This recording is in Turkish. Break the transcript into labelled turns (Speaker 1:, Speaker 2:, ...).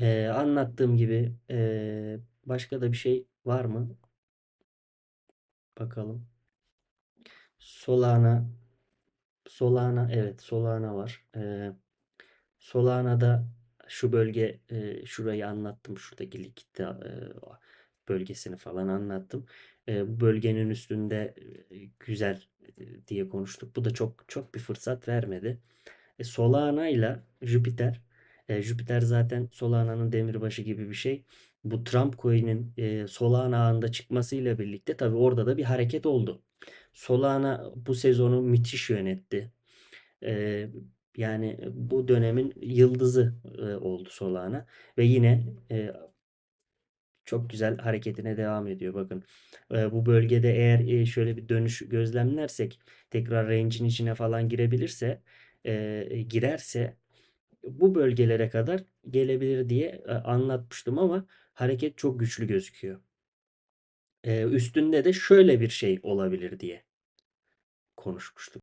Speaker 1: Eee, anlattığım gibi eee, başka da bir şey var mı? Bakalım. Solana Solana evet Solana var. Eee, Solana'da şu bölge eee, şurayı anlattım. Şuradaki likidite eee, bölgesini falan anlattım. Eee, bu bölgenin üstünde güzel eee, diye konuştuk. Bu da çok çok bir fırsat vermedi. E, Solana ile Jüpiter. E, Jüpiter zaten Solana'nın demirbaşı gibi bir şey. Bu Trump coin'in e, Solana ağında çıkmasıyla birlikte tabii orada da bir hareket oldu. Solana bu sezonu müthiş yönetti. E, yani bu dönemin yıldızı e, oldu Solana ve yine e, çok güzel hareketine devam ediyor. Bakın e, bu bölgede eğer e, şöyle bir dönüş gözlemlersek tekrar range'in içine falan girebilirse e, girerse bu bölgelere kadar gelebilir diye e, anlatmıştım ama hareket çok güçlü gözüküyor. E, üstünde de şöyle bir şey olabilir diye konuşmuştuk.